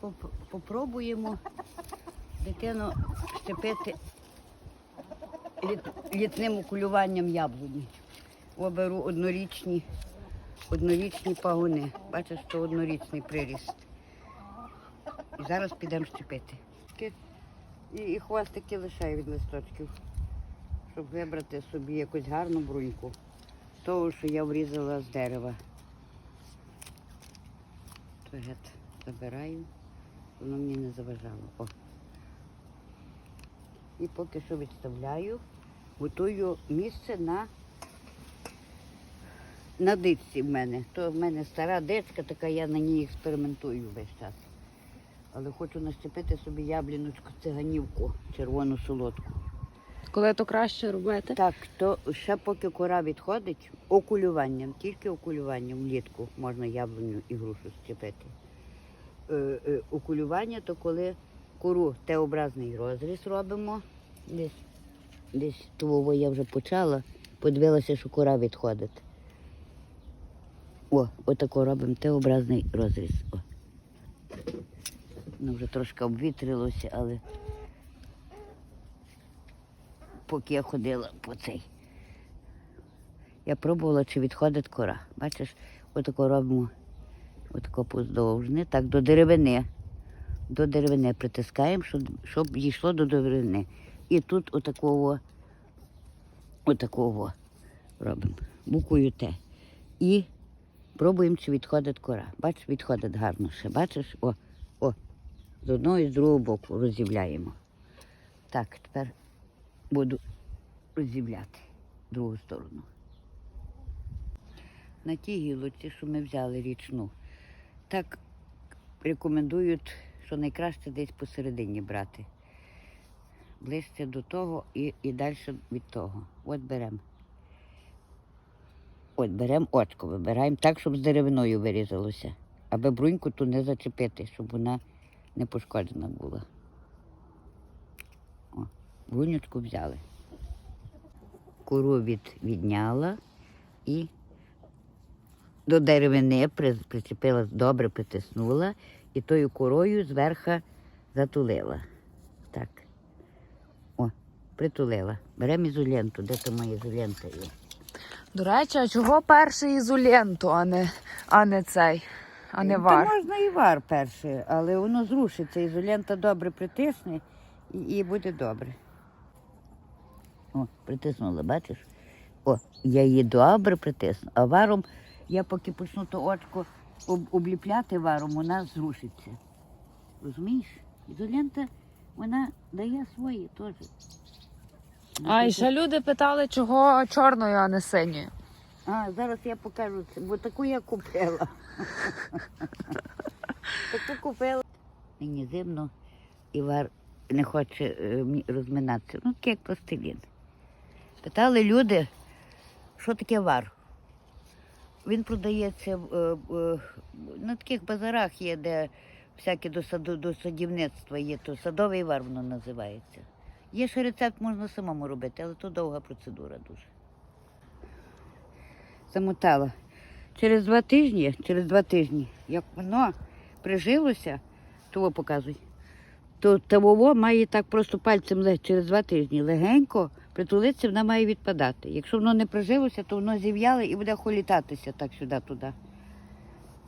поп- попробуємо дитину щепити літ- літним окулюванням яблуні. Оберу однорічні, однорічні пагони. Бачиш, що однорічний приріст. І зараз підемо щепити. І, і хвостики лишаю від листочків, щоб вибрати собі якусь гарну бруньку. з Того, що я врізала з дерева. Тогет забираю, воно мені не заважало. О. І поки що відставляю, готую місце на, на дичці в мене. То в мене стара дичка, така я на ній експериментую весь час. Але хочу нащепити собі ябліночку циганівку, червону солодку. Коли то краще робити? Так, то ще поки кора відходить, окулюванням, тільки окулюванням влітку можна яблуню і грушу щепити. Е, е, окулювання то коли кору Т-образний розріз робимо. Десь, десь того я вже почала, подивилася, що кора відходить. О, отако робимо Т-образний розріз. О. Воно вже трошки обвітрилося, але поки я ходила по цей. Я пробувала, чи відходить кора. Бачиш, отако робимо отако поздовжне, так до деревини. До деревини притискаємо, щоб, щоб дійшло до деревини. І тут отакого, отакого робимо. Буквою Т. І пробуємо, чи відходить кора. Бачиш, відходить гарно ще. Бачиш? О, о, з одного і з другого боку роззівляємо. Так, тепер буду роззівляти другу сторону. На тій гілоці, що ми взяли річну, так рекомендують, що найкраще десь посередині брати. Ближче до того і, і далі від того. От беремо. От беремо очко, вибираємо так, щоб з деревиною вирізалося, аби бруньку ту не зачепити, щоб вона не пошкоджена була. О, брунючку взяли. Кору від, відняла і до деревини при- причепила, добре притиснула і тою корою зверху затулила. Так. О, притулила. Беремо ізоленту. Де то моя ізолента є? До речі, а чого перший ізоленту, а не, а не цей, а не вар? можна і вар перше, але воно зрушиться. Ізолента добре притисне і, і буде добре. О, притиснула, бачиш? О, я її добре притисну. А варом я поки почну то очко об, обліпляти варом, вона зрушиться. Розумієш? Ізолента, вона дає свої теж. А і ще люди питали, чого чорною, а не синьою. А, зараз я покажу це, бо таку я купила. таку купила. Мені зимно і вар не хоче е, розминатися. Ну, таке як пластилін. Питали люди, що таке вар. Він продається е, в- на таких базарах є, де всяке до, саду, до садівництва є, то садовий вар воно називається. Є ще рецепт, можна самому робити, але то довга процедура дуже замотала. Через два тижні, через два тижні, як воно прижилося, того показуй, то того має так просто пальцем через два тижні легенько притулитися, вона має відпадати. Якщо воно не прижилося, то воно зів'яле і буде холітатися так сюди-туди.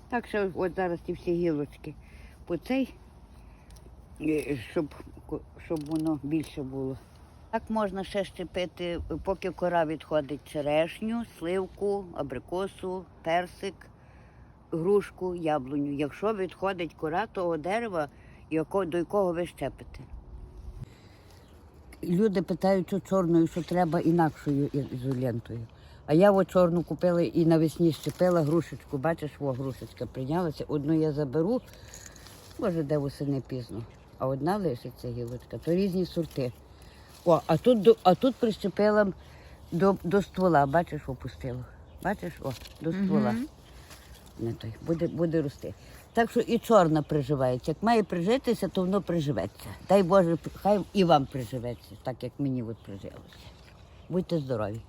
Так що от зараз ті всі гілочки по цей, е, щоб, щоб воно більше було. Так можна ще щепити, поки кора відходить черешню, сливку, абрикосу, персик, грушку, яблуню. Якщо відходить кора того дерева, яко- до якого ви щепите. Люди питають, що чорною, що треба інакшою ізолентою. А я от чорну купила і навесні щепила грушечку. Бачиш, о, грушечка прийнялася. Одну я заберу, може, де восени пізно, а одна лишиться гілочка. То різні сорти. О, а тут, а тут прищепила до, до ствола, бачиш, опустила. Бачиш, о, до ствола. Мгм. Не той, буде, буде рости. Так що і чорна приживається. Як має прижитися, то воно приживеться. Дай Боже, хай і вам приживеться, так як мені от прижилося. Будьте здорові.